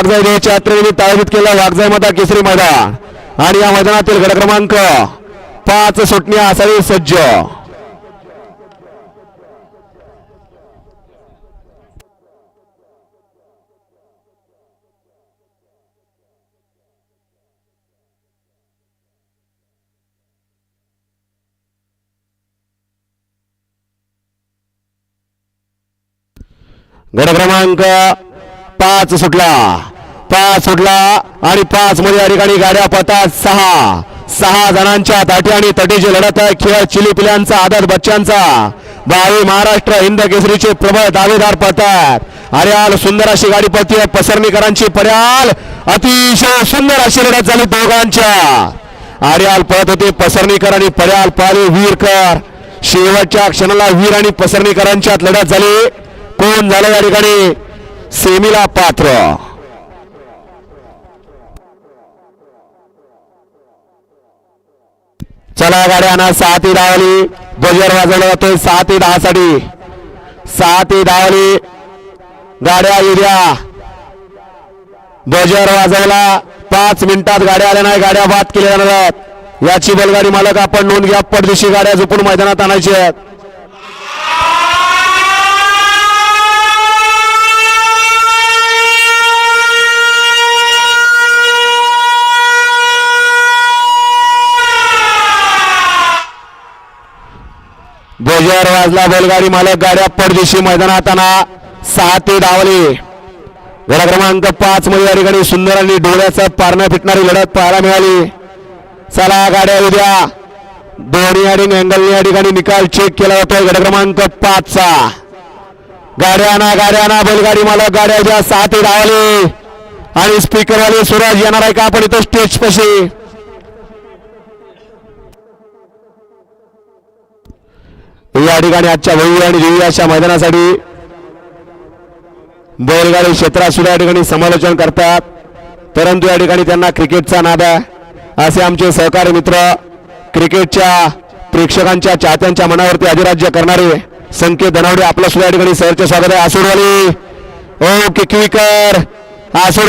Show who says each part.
Speaker 1: वागजाई देवाच्या यात्रेनिमित्त आयोजित केला वागजाई मधा केसरी मैदान आणि या मैदानातील गडक्रमांक पाच सुटण्या असावी सज्ज. गड क्रमांक पाच सुटला. पाच सुटला आणि पाच मध्ये या ठिकाणी गाड्या पतात सहा. सहा जणांच्या ताटी आणि तटीची लढत आहे. खेळ चिली पिल्यांचा आदर बच्चांचा बावी महाराष्ट्र हिंद केसरीचे प्रबळ दावेदार पतात आर्याल सुंदर अशी गाडी पळती आहे पसरणीकरांची पर्याल अतिशय सुंदर अशी लढत झाली दोघांच्या. आर्याल पळत होते. पसरणीकर आणि पर्याल पाले वीरकर. शेवटच्या क्षणाला वीर आणि पसरणीकरांच्यात लढत झाली. कोण झालं या ठिकाणी? सेमीला पात्र. चला गाड्यांना सहा ती धावली. बजर वाजवला जातोय सहा ते दहा साठी सहा ते धावली. गाड्या एरिया ध्वजर वाजवला पाच मिनिटात गाड्या आल्या नाही गाड्या बाद केल्या जाणार याची बैलगाडी मालक आपण नोंद घ्या पडदिशी गाड्या झोपून मैदानात आणायची आहेत. बोजर वाजला बैलगाडी मालक गाड्या पडदिशी मैदानाताना सहा ते धावले गडा क्रमांक पाच मध्ये या ठिकाणी सुंदर आणि डोळ्याचा पारणा फिटणारी लढत पाहायला मिळाली. चला गाड्या उद्या. दोन्ही आणि अँगलने या ठिकाणी निकाल चेक केला जातोय. गड क्रमांक पाचचा. गाड्याना गाड्याना बैलगाडी मालक गाड्या उद्या सहा ते धावले आणि स्पीकरवाले सुराज येणार आहे का आपण इथं स्टेज पशी? या ठिकाणी आजच्या भव्य आणि दिव्य अशा मैदानासाठी बैलगाडी क्षेत्रात सुद्धा या ठिकाणी समालोचन करतात. परंतु या ठिकाणी त्यांना क्रिकेटचा नाद आहे. असे आमचे सहकारी मित्र क्रिकेटच्या प्रेक्षकांच्या चाहत्यांच्या मनावरती अधिराज्य करणारे संकेत धनावडे आपलं सुद्धा या ठिकाणी सहरचे स्वागत आहे. आसोडवाली. ओ किकवीकर आसोड